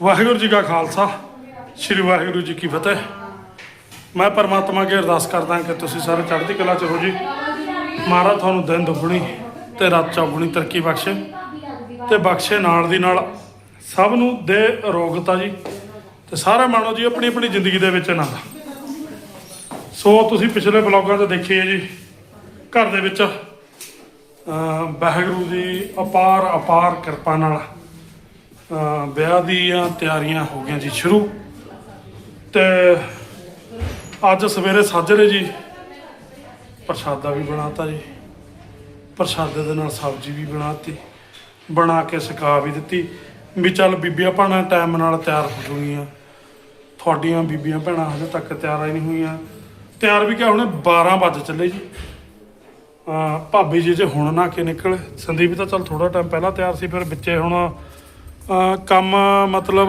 ਵਾਹਿਗੁਰੂ ਜੀ ਕਾ ਖਾਲਸਾ, ਸ੍ਰੀ ਵਾਹਿਗੁਰੂ ਜੀ ਕੀ ਫਤਿਹ। ਮੈਂ ਪਰਮਾਤਮਾ ਅੱਗੇ ਅਰਦਾਸ ਕਰਦਾ ਕਿ ਤੁਸੀਂ ਸਾਰੇ ਚੜ੍ਹਦੀ ਕਲਾ ਚ ਰਹੋ ਜੀ। ਮਹਾਰਾਜ ਤੁਹਾਨੂੰ ਦਿਨ ਦੁੱਗਣੀ ਤੇ ਰਾਤ ਚੌਗੁਣੀ ਤਰੱਕੀ ਬਖਸ਼ੇ। ਤੇ ਬਖਸ਼ੇ ਨਾਲ ਦੀ ਨਾਲ ਸਭ ਨੂੰ ਦੇ ਅਰੋਗਤਾ ਜੀ। ਤੇ ਸਾਰਾ ਮਾਣੋ ਜੀ ਆਪਣੀ ਆਪਣੀ ਜ਼ਿੰਦਗੀ ਦੇ ਵਿੱਚ ਆਨੰਦ। ਸੋ ਤੁਸੀਂ ਪਿਛਲੇ ਬਲੌਗਾਂ 'ਚ ਦੇਖੀ ਹੈ ਜੀ, ਘਰ ਦੇ ਵਿੱਚ ਵਾਹਿਗੁਰੂ ਦੀ ਅਪਾਰ ਅਪਾਰ ਕਿਰਪਾ ਨਾਲ ਵਿਆਹ ਦੀਆਂ ਤਿਆਰੀਆਂ ਹੋ ਗਈਆਂ ਜੀ ਸ਼ੁਰੂ। ਤੇ ਅੱਜ ਸਵੇਰੇ ਸਾਜਰੇ ਜੀ ਪ੍ਰਸ਼ਾਦਾ ਵੀ ਬਣਾਤਾ ਜੀ। ਪ੍ਰਸ਼ਾਦੇ ਦੇ ਨਾਲ ਸਬਜ਼ੀ ਵੀ ਬਣਾਤੀ, ਬਣਾ ਕੇ ਸੁਕਾ ਵੀ ਦਿੱਤੀ। ਵੀ ਚੱਲ ਬੀਬੀਆਂ ਭੈਣਾਂ ਟਾਈਮ ਨਾਲ ਤਿਆਰ ਹੋ ਜੂਗੀਆਂ ਤੁਹਾਡੀਆਂ ਬੀਬੀਆਂ ਭੈਣਾਂ ਹਜੇ ਤੱਕ ਤਿਆਰ ਹੀ ਨਹੀਂ ਹੋਈਆਂ। ਤਿਆਰ ਵੀ ਕਿਹਾ ਹੁਣੇ 12 ਵਜੇ ਚੱਲੇ ਜੀ। ਭਾਬੀ ਜੀ ਜੇ ਹੁਣ ਨਾ ਕੇ ਨਿਕਲੇ, ਸੰਦੀਪ ਤਾਂ ਚੱਲ ਥੋੜਾ ਟਾਈਮ ਪਹਿਲਾਂ ਤਿਆਰ ਸੀ, ਫਿਰ ਵਿੱਚੇ ਹੁਣ ਕੰਮ ਮਤਲਬ,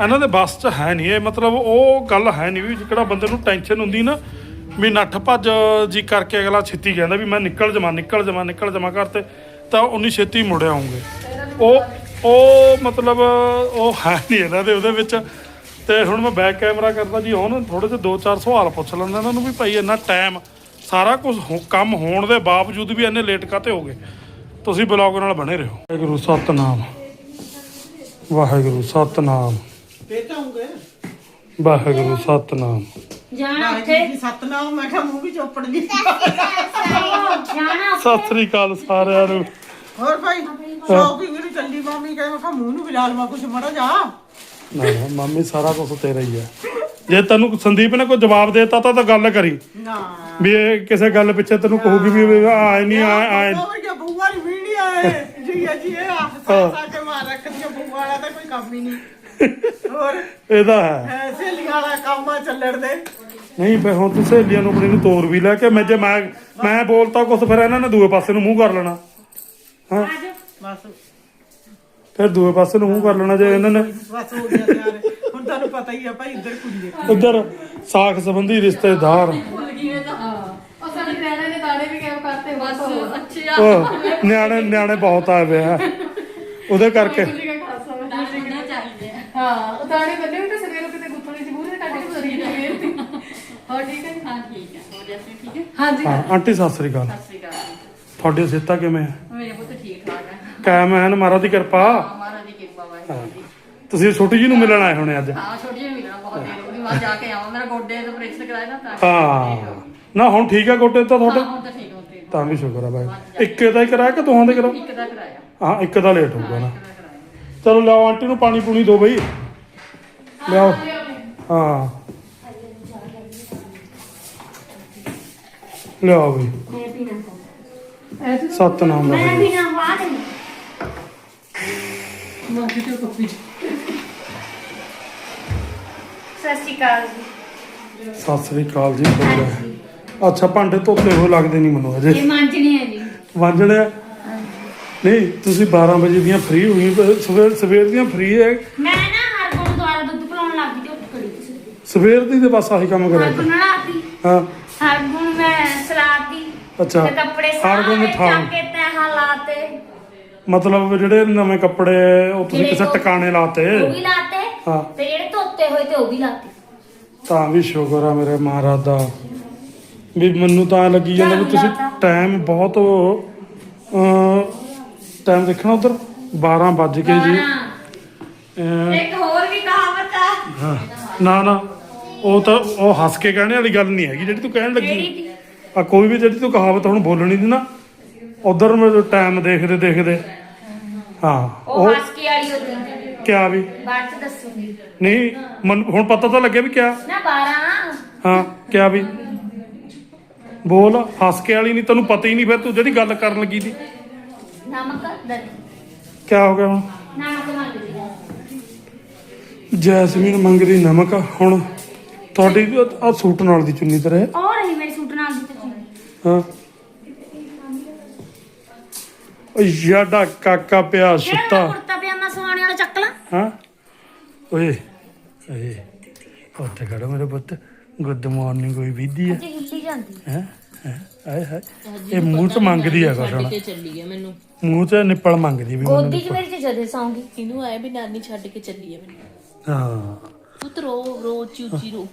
ਇਹਨਾਂ ਦੇ ਬਸ 'ਚ ਹੈ ਨਹੀਂ ਇਹ। ਮਤਲਬ ਉਹ ਗੱਲ ਹੈ ਨਹੀਂ ਵੀ ਜਿਹੜਾ ਬੰਦੇ ਨੂੰ ਟੈਨਸ਼ਨ ਹੁੰਦੀ ਨਾ, ਵੀ ਨੱਠ ਭੱਜ ਜੀ ਕਰਕੇ ਅਗਲਾ ਛੇਤੀ ਕਹਿੰਦਾ ਵੀ ਮੈਂ ਨਿਕਲ ਜਾਵਾਂ ਨਿਕਲ ਜਾਵਾਂ ਨਿਕਲ ਜਾਵਾਂ ਘਰ ਤੇ, ਤਾਂ ਉਨੀ ਛੇਤੀ ਮੁੜ ਆਉਂਗੇ ਉਹ ਉਹ ਮਤਲਬ ਉਹ ਹੈ ਨਹੀਂ ਇਹਨਾਂ ਦੇ ਉਹਦੇ ਵਿੱਚ। ਤੇ ਹੁਣ ਮੈਂ ਬੈਕ ਕੈਮਰਾ ਕਰਦਾ ਜੀ, ਹੁਣ ਥੋੜੇ ਜਿਹੇ ਦੋ ਚਾਰ ਸਵਾਲ ਪੁੱਛ ਲੈਂਦਾ ਇਹਨਾਂ ਨੂੰ ਵੀ ਭਾਈ ਇੰਨਾ ਟਾਈਮ ਸਾਰਾ ਕੁਝ ਕੰਮ ਹੋਣ ਦੇ ਬਾਵਜੂਦ ਵੀ ਇੰਨੇ ਲੇਟ ਕਾਤੇ ਹੋ ਗਏ? ਤੁਸੀਂ ਬਲੌਗ ਨਾਲ ਬਣੇ ਰਹੋ। ਵਾਹਿਗੁਰੂ ਸਤਨਾਮ। ਵਾਹਿਗੁਰੂ ਸਤਨਾਮ। ਵਾਹਿਗੁਰੂ ਸਤਨਾਮ। ਜਾਣਾ ਉੱਥੇ ਜੀ ਸਤਨਾਮ ਮੈਂ ਕਿਹਾ ਮੂੰਹ ਵੀ ਚੋਪੜ ਗਈ ਜਾਣਾ ਸਤਿ ਸ੍ਰੀ ਅਕਾਲ ਸਾਰਿਆਂ ਨੂੰ। ਹੋਰ ਭਾਈ ਸ਼ੌਪਿੰਗ ਨੂੰ ਚੱਲੀ ਮਾਮੀ ਕਹੇ ਮੈਂ ਕਿਹਾ ਮੂੰਹ ਨੂੰ ਵੀ ਲਾ ਲਵਾਂ ਕੁਛ ਮੜਾ ਜਾ। ਨਾ ਨਾ, ਮਾਮੀ ਸਾਰਾ ਕੁਝ ਤੇਰਾ ਹੀ ਹੈ ਜੇ ਤੈਨੂੰ ਸੰਦੀਪ ਨੇ ਕੋਈ ਜਵਾਬ ਦੇਤਾ ਤਾਂ ਤਾਂ ਗੱਲ ਕਰੀ। ਨਾ। ਵੀ ਇਹ ਕਿਸੇ ਗੱਲ ਪਿੱਛੇ ਤੈਨੂੰ ਕਹੂਗੀ ਵੀ ਆਏ ਨਹੀਂ ਆਏ ਆਏ ਹੋਰ ਕੀ ਬੂਆ ਦੀ ਹੈ ਜੀ ਜੀ ਇਹ ਆ। ਸਾ ਸਾ ਕੇ ਮਾਰ ਰੱਖਦੀਆਂ ਬੂਆ ਵਾਲਾ ਤਾਂ ਕੋਈ ਕੰਮ ਹੀ ਨਹੀਂ। ਹੋਰ? ਇਹਦਾ ਹੈ। ਐ ਸਹੇਲੀਆਂ ਵਾਲਾ ਕੰਮ ਆ ਚੱਲਣ ਦੇ। ਨਹੀਂ ਬਈ ਹੁਣ ਤੂੰ ਸਹੇਲੀਆਂ ਨੂੰ ਆਪਣੀ ਨੂੰ ਤੋਰ ਵੀ ਲੈ ਕੇ ਮੈਂ ਜੇ ਮੈਂ ਮੈਂ ਬੋਲਤਾ ਕੁਝ ਫਿਰ ਇਹਨਾਂ ਨੇ ਦੂਏ ਪਾਸੇ ਨੂੰ ਮੂੰਹ ਕਰ ਲੈਣਾ। ਹਾਂ। ਬਸ। ਫਿਰ ਦੂਏ ਪਾਸੇ ਨੂੰ ਮੂੰਹ ਕਰ ਲੈਣਾ ਜੇ ਇਹਨਾਂ ਨੇ। ਬਸ ਹੋ ਗਿਆ ਤਿਆਰ। ਹੁਣ ਤੁਹਾਨੂੰ ਪਤਾ ਹੀ ਆ ਭਾਈ ਇੱਧਰ ਕੁੜੀ ਦੇ ਉਧਰ ਸਾਖ ਸੰਬੰਧੀ ਰਿਸ਼ਤੇਦਾਰ। ਉਹ ਸਾਡੇ ਨਿਆਣੇ ਨੇ ਦਾਣੇ ਵੀ ਕੈਮ ਕਰਤੇ ਬਸ ਅੱਛੇ ਆ। ਉਹ ਨਿਆਣੇ ਨਿਆਣੇ ਬਹੁਤ ਆਏ ਵੇ ਆ। ਉਹਦੇ ਕਰਕੇ। ਚਾਹੀਦੇ ਹਾਂ ਉਹ ਦਾਣੇ ਬੰਨੇ ਵੀ ਤਾਂ ਸਵੇਰ ਨੂੰ ਕਿਤੇ ਗੁੱਥਣੀ ਸੀ ਮੂਹਰੇ ਕੱਢ ਕੇ ਸਰੀ ਜਾਂਦੇ ਹੋਰ ਠੀਕ ਹੈ ਹਾਂ ਠੀਕ ਹੈ। ਹੋਰ ਜੈਸੇ ਠੀਕ ਹੈ? ਹਾਂਜੀ। ਹਾਂ ਆਂਟੀ ਸਤਿ ਸ੍ਰੀ ਅਕਾਲ। ਤੁਹਾਡੀ ਸਿਹਤਾਂ ਕਿਵੇਂ ਆ? ਮੇਰੇ ਪੁੱਤ ਠੀਕ ਠਾਕ ਹੈ ਕਾਇਮ ਹੈ ਨਾ ਮਹਾਰਾਜ ਦੀ ਕਿਰਪਾ। ਮਹਾਰਾਜ ਦੀ ਕਿਰਪਾ ਵਾਹਿਗੁਰੂ ਦੀ ਤੁਸੀਂ ਛੋਟੀ ਜੀ ਨੂੰ ਮਿਲਣ ਆਏ ਹੋਣੇ ਅੱਜ। ਹਾਂ ਛੋਟੀ ਜਿਹੀ ਮਿਲਣਾ ਬਹੁਤ ਦੇਰ ਹੋ ਗਈ। ਮੈਂ ਜਾ ਕੇ ਆਵਾਂ। ਮੇਰਾ ਗੋਡੇ ਦਾ ਆਪਰੇਸ਼ਨ ਕਰਾਇਆ ਨਾ ਤਾਂ। ਹਾਂ। ਨਾ ਹੁਣ ਠੀਕ ਹੈ ਗੋਡੇ ਤਾਂ ਹਾਂ ਤੁਹਾਡੇ ਹੁਣ ਤਾਂ ਠੀਕ ਹੋ ਤੇ ਤਾਂ ਵੀ ਸ਼ੁਕਰ ਆ ਬਾਈ। ਇੱਕੇ ਦਾ ਹੀ ਕਰਾਇਆ ਕਿ ਦੋਹਾਂ ਦੇ ਕਰਾਓ ਇੱਕ ਦਾ ਕਰਾਇਆ। ਹਾਂ ਇੱਕ ਦਾ ਲੇਟ ਹੋਊਗਾ ਨਾ। ਇੱਕ ਦਾ ਕਰਾਇਆ। ਚਲੋ ਲਿਆਓ ਆਂਟੀ ਨੂੰ ਪਾਣੀ ਪੂਣੀ ਦਿਓ ਬਈ। ਲਿਆਓ। ਹਾਂ। ਲਿਆਓ ਬਈ। ਮੈਂ ਪੀਣਾ ਸਤਨਾਮ ਮੈਂ ਮਾਜੀ ਤੇ ਕੋਪੀ ਸਤਿ ਸ਼੍ਰੀ ਅਕਾਲ ਜੀ। ਸਤਿ ਸ੍ਰੀ ਅਕਾਲ ਜੀ ਅੱਛਾ ਭਾਂਡੇ ਧੋਤੇ ਹੋਏ ਲੱਗਦੇ ਨਹੀਂ ਮੈਨੂੰ ਅਜੇ ਇਹ ਮਾਂਜਣੀ ਹੈ ਜੀ। ਵਾਂਝਣੇ ਆ? ਨਹੀਂ ਤੁਸੀਂ 12 ਵਜੇ ਦੀਆਂ ਫ੍ਰੀ ਹੋਈ ਸਵੇਰ ਸਵੇਰ ਦੀਆਂ ਫ੍ਰੀ ਹੈ। ਮੈਂ ਨਾ ਹਰ ਦੁਆਰਾ ਦੁੱਧ ਪਿਲਾਉਣ ਲੱਗ ਗਈ ਤੇ ਉੱਠ ਖੜੀ ਸੀ। ਸਵੇਰ ਦੀ ਤੇ ਬਸ ਆਹੀ ਕੰਮ ਕਰਿਆ ਹਰ ਕਰ। ਹਾਂ। ਹਰ ਗੁਣ ਮੈਂ ਸਲਾਤੀ। ਅੱਛਾ। ਤੇ ਕੱਪੜੇ ਹਰ ਗੁਣ ਸਾਰੇ। ਚੱਕ ਕੇ ਤੈਹਾਂ ਲਾਤੇ। ਮਤਲਬ ਜਿਹੜੇ ਨਵੇਂ ਕੱਪੜੇ ਉਹ ਤੁਸੀਂ ਜਿਹੜੇ ਕਿਸੇ ਟਿਕਾਣੇ ਲਾਤੇ? ਉਹ ਵੀ ਲਾਤੇ। ਹਾਂ। ਤੇ ਜਿਹੜੇ ਧੋਤੇ ਹੋਏ ਤੇ ਉਹ ਵੀ ਲਾਤੇ। ਤਾਂ ਵੀ ਸ਼ੁਕਰ ਆ ਮੇਰੇ ਮਹਾਰਾਜ ਦਾ। ਵੀ ਮੈਨੂੰ ਤਾਂ ਲੱਗੀ ਜਾਂਦਾ ਵੀ ਤੁਸੀਂ ਟਾਈਮ ਬਹੁਤ ਟਾਈਮ ਦੇਖਣਾ ਉਧਰ? 12 ਵੱਜ ਕੇ ਜੀ। ਇੱਕ ਹੋਰ ਵੀ ਕਹਾਵਤ ਆ। ਹਾਂ। ਨਾ ਨਾ। ਉਹ ਤਾਂ ਉਹ ਹੱਸ ਕੇ ਕਹਿਣੇ ਵਾਲੀ ਗੱਲ ਨਹੀਂ ਹੈਗੀ ਜਿਹੜੀ ਤੂੰ ਕਹਿਣ ਲੱਗੀ। ਆ ਕੋਈ ਵੀ ਜਿਹੜੀ ਤੂੰ ਕਹਾਵਤ ਹੁਣ ਬੋਲਣੀ ਦੀ ਨਾ ਉਧਰ ਮੈਂ ਟਾਈਮ ਦੇਖਦੇ ਦੇਖਦੇ। ਹਾਂ ਉਹ ਹੱਸ ਕੇ ਵਾਲੀ ਹੁੰਦੀ ਕਿਆ ਵੀ? ਬਾਅਦ ਚ ਦੱਸੂਗੀ। ਨਹੀਂ ਮਨ ਹੁਣ ਪਤਾ ਤਾਂ ਲੱਗਿਆ ਵੀ ਕਿਆ। ਨਾ 12 ਹਾਂ ਕਿਆ ਵੀ? ਬੋਲ ਹੱਸ ਕੇ ਵਾਲੀ ਨਹੀਂ ਤੈਨੂੰ ਪਤਾ ਹੀ ਨਹੀਂ ਫਿਰ ਤੂੰ ਜਿਹੜੀ ਗੱਲ ਕਰਨ ਲੱਗੀ ਸੀ। ਨਮਕ ਦਰੀ ਕਿਆ ਹੋ ਗਿਆ ਹੁਣ? ਨਮਕ ਮੰਗਦੀ ਜੈਸਮੀਨ ਮੰਗਦੀ ਨਮਕ ਹੁਣ ਤੁਹਾਡੀ ਆ ਸੂਟ ਨਾਲ ਦੀ ਚੁੰਨੀ ਤੇ ਰਹੇ। ਉਹ ਰਹੀ ਮੇਰੀ ਸੂਟ ਨਾਲ ਦੀ ਤੇ ਹਾਂ। ਓ ਯਾਡਾ ਕਾਕਾ ਪਿਆ ਜਿਹੜਾ ਸੁੱਤਾ। ਮੈਂ ਕੁੜਤਾ ਪਜਾਮਾ ਸਵਾਣੇ ਵਾਲਾ ਚੱਕ ਲਾਂ। ਹਾਂ। ਓਏ ਓਏ ਉੱਥੇ ਖੜਾ ਮੇਰੇ ਪੁੱਤ। ਗੁੱਡ ਮਾਰਨਿੰਗ ਕੋਈ ਵਿਧੀ ਹੈ ਜੀ ਹਿੱਲੀ ਜਾਂਦੀ। ਹੈ? ਆਏ ਹਾਏ। ਇਹ ਮੂੰਹ ਚ ਮੰਗਦੀ ਆ ਕੁਛ ਹੁਣ। ਕੇ ਚੱਲੀ ਆ ਮੈਨੂੰ। ਮੂੰਹ ਚ ਨਿੱਪਲ ਮੰਗਦੀ ਵੀ ਮੈਨੂੰ ਗੋਦੀ 'ਚ ਮੇਰੀ 'ਚ ਜਦੇ ਸੌਂਗੀ। ਇਹਨੂੰ ਆਏ ਵੀ ਨਾਨੀ ਛੱਡ ਕੇ ਚੱਲੀ ਆ ਮੈਨੂੰ। ਹਾਂ। ਪੁੱਤ ਰੋ ਰੋ ਉੱਚੀ ਉੱਚੀ ਰੋ।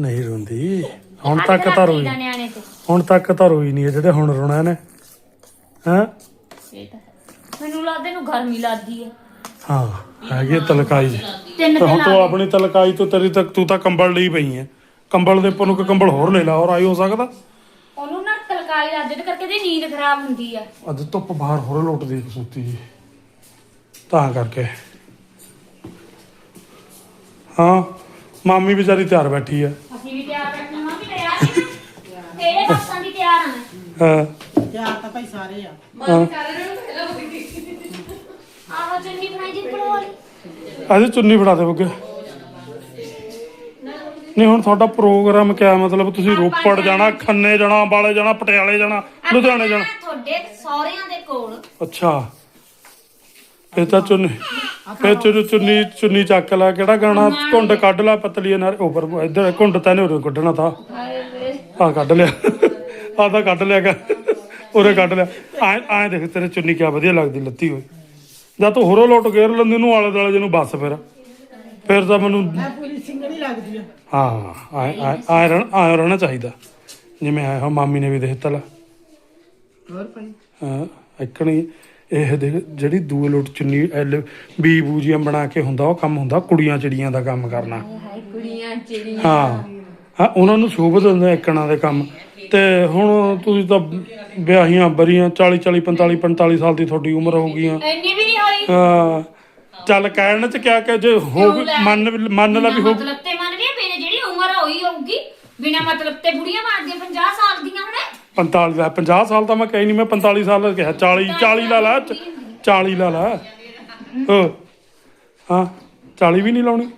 ਨਹੀਂ ਰੋਂਦੀ। ਹੁਣ ਤੱਕ ਤਾਂ ਰੋਈ ਨਿਆਣੇ ਤੇ। ਹੁਣ ਤੱਕ ਤਾਂ ਰੋਈ ਨਹੀਂ ਹੈ ਜਿਹੜੇ ਹੁਣ ਰੋਣਾ ਨੇ। ਹਾਂ? ਇਹ ਤਾਂ ਹੈ। ਮੈਨੂੰ ਲੱਗਦਾ ਇਹਨੂੰ ਗਰਮੀ ਲੱਗਦੀ ਹੈ ਹਾਂ ਹੈਗੀ ਆ ਤਲਕਾਈ। ਤਿੰਨ ਤੇ ਹੁਣ ਤੇ ਆਪਣੀ ਤਲਕਾਈ ਤੋਂ ਤੇਰੀ ਤੱਕ ਤੂੰ ਤਾਂ ਕੰਬਲ ਲਈ ਪਈ ਹੈ ਕੰਬਲ ਦੇ ਉੱਪਰ ਨੂੰ ਕੋਈ ਕੰਬਲ ਹੋਰ ਲੈ ਲਾ ਹੋਰ ਆਈ ਹੋ ਸਕਦਾ? ਉਹਨੂੰ ਨਾ ਤਲਕਾਈ ਲੱਗ ਦੇ ਕਰਕੇ ਦੀ ਨੀਂਦ ਖਰਾਬ ਹੁੰਦੀ ਆ। ਅੱਜ ਧੁੱਪ ਬਾਹਰ ਹੋਰ ਲੁੱਟਦੀ ਸੁੱਤੀ ਜੀ। ਤਾਂ ਕਰਕੇ। ਹਾਂ ਮਾਮੀ ਵਿਚਾਰੀ ਤਿਆਰ ਬੈਠੀ ਆ। ਅਸੀਂ ਵੀ ਤਿਆਰ ਬੈਠੇ ਮਾਂ ਵੀ ਤਿਆਰ ਸੀ ਤੇਰੇ ਪਾਸਾਂ ਦੀ ਤਿਆਰ ਆ ਮੈਂ। ਹਾਂ। ਯਾਰ ਤਾਂ ਭਾਈ ਸਾਰੇ ਆ। ਆਹੋ ਚੰਨੀ ਅੱਜ ਚੁੰਨੀ ਫੜਾ ਦੇ ਬੱਗੇ। ਨਹੀਂ ਹੁਣ ਤੁਹਾਡਾ ਪ੍ਰੋਗਰਾਮ ਕਿਆ ਮਤਲਬ ਤੁਸੀਂ ਰੋਪੜ ਜਾਣਾ ਖੰਨੇ ਜਾਣਾ ਅੰਬਾਲੇ ਜਾਣਾ ਪਟਿਆਲੇ ਜਾਣਾ ਲੁਧਿਆਣੇ ਜਾਣਾ? ਤੁਹਾਡੇ ਸਹੁਰਿਆਂ ਦੇ ਕੋਲ। ਅੱਛਾ। ਇਹ ਤਾਂ ਚੁੰਨੀ ਫੇ ਚੁੰਨੀ ਚੁੰਨੀ ਚੁੰਨੀ ਚੱਕ ਲੈ ਕਿਹੜਾ ਗਾਣਾ? ਘੁੰਡ ਕੱਢ ਲੈ ਪਤਲੀ ਨਾਲ ਉੱਪਰ ਇੱਧਰ ਘੁੰਡ ਤਾਂ ਨੇ ਉਰੇ ਕੱਢਣਾ ਤਾਂ। ਆ ਕੱਢ ਲਿਆ। ਆ ਤਾਂ ਕੱਢ ਲਿਆ ਗਾ। ਉਰੇ ਕੱਢ ਲਿਆ। ਐ ਐ ਦੇਖ ਤੇਰੇ ਚੁੰਨੀ ਕਿਆ ਵਧੀਆ ਲੱਗਦੀ ਲੱਤੀ ਹੋਈ। ਜਾਂ ਤੂੰ ਹੋਰੋ ਲੋਟ ਗੇਰ ਲੈਂਦੀ ਨੂੰ ਆਲੇ ਦੁਆਲੇ ਜਿਹਨੂੰ ਬੱਸ ਫਿਰ। ਫਿਰ ਤਾਂ ਮੈਨੂੰ ਮੈਂ ਪੂਰੀ ਸਿੰਘਣੀ ਲੱਗਦੀ ਆ। ਹਾਂ ਆਏ ਆਏ ਆਏ ਰਹਿਣਾ ਆਏ ਰਹਿਣਾ ਚਾਹੀਦਾ। ਜਿਵੇਂ ਆਇਆ ਹੋ ਮਾਮੀ ਨੇ ਵੀ ਦੇ ਦਿੱਤਾ ਲਾ। ਹੋਰ ਭਾਈ? ਹਾਂ ਇਕਣੀ ਇਹ ਦੇਖ ਜਿਹੜੀ ਦੂਏ ਲੋਟ ਚੁੰਨੀ ਐਲ ਬੀ ਬੂਜੀਆਂ ਬਣਾ ਕੇ ਹੁੰਦਾ ਉਹ ਕੰਮ ਹੁੰਦਾ ਕੁੜੀਆਂ ਚਿੜੀਆਂ ਦਾ ਕੰਮ ਕਰਨਾ। ਹਾਏ ਕੁੜੀਆਂ ਚਿੜੀਆਂ। ਹਾਂ ਹਾਂ ਉਹਨਾਂ ਨੂੰ ਸ਼ੋਭਤ ਹੁੰਦਾ ਇਕਣਾ ਦੇ ਕੰਮ। ਤੇ ਹੁਣ ਤੁਸੀਂ ਤਾਂ ਵਿਆਹੀਆਂ ਬਰੀਆਂ 40 40 45 45 ਸਾਲ ਦੀ ਤੁਹਾਡੀ ਉਮਰ ਹੋ ਗਈਆਂ। ਇੰਨੀ ਵੀ ਨਹੀਂ ਹੋਈ। ਹਾਂ ਚੱਲ ਕਹਿਣ ਚ ਕਿਆ ਕਿ ਜੇ ਹੋ ਮੰਨ ਮੰਨ ਲਾ ਵੀ ਹੋ ਮਤਲਬ ਤੇ ਮੰਨ ਲਈ ਬਿਨ ਜਿਹੜੀ ਉਮਰ ਹੋਈ ਹੋਊਗੀ ਬਿਨਾ ਮਤਲਬ ਤੇ ਬੁੜੀਆਂ ਬਣਦੀਆਂ 50 ਸਾਲ ਦੀਆਂ ਹੁਣ। 45 ਦਾ 50 ਸਾਲ ਤਾਂ ਮੈਂ ਕਹੀ ਨਹੀਂ ਮੈਂ 45 ਸਾਲ ਕਿਹਾ 40 40 ਲਾ ਲਾ 40 ਲਾ ਲਾ। ਹੋ। ਹਾਂ 40 ਵੀ ਨਹੀਂ ਲਾਉਣੀ।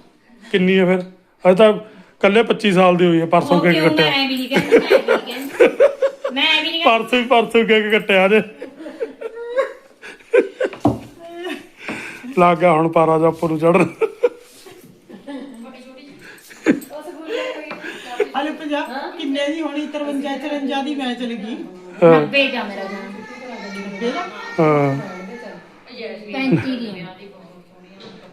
ਕਿੰਨੀ ਹੈ ਫਿਰ? ਅਜੇ ਤਾਂ ਕੱਲੇ 25 ਸਾਲ ਦੀ ਹੋਈ ਹੈ ਪਰਸੋਂ ਕੇਕ ਕਿਉਂ? ਕੱਟਿਆ। ਮੈਂ ਵੀ ਨਹੀਂ ਕਹਿੰਦੀ ਮੈਂ ਵੀ ਨਹੀਂ ਕਹਿੰਦੀ। ਪਰਸੋਂ ਹੀ ਪਰਸੋਂ ਕੇਕ ਕੱਟਿਆ ਜੇ। ਲੱਗ ਗਿਆ ਹੁਣ ਪਾਰਾ ਜਾ ਉੱਪਰ ਨੂੰ ਚੜਨ ਹਲੇ 50 ਕਿੰਨੇ ਦੀ ਹੋਣੀ? 53 54 ਦੀ ਮੈਂ ਚਲ ਗਈ। 90 ਜਾ ਮੇਰਾ ਜਾਨ ਇਹਦਾ ਹਾਂ। 35 ਦੀ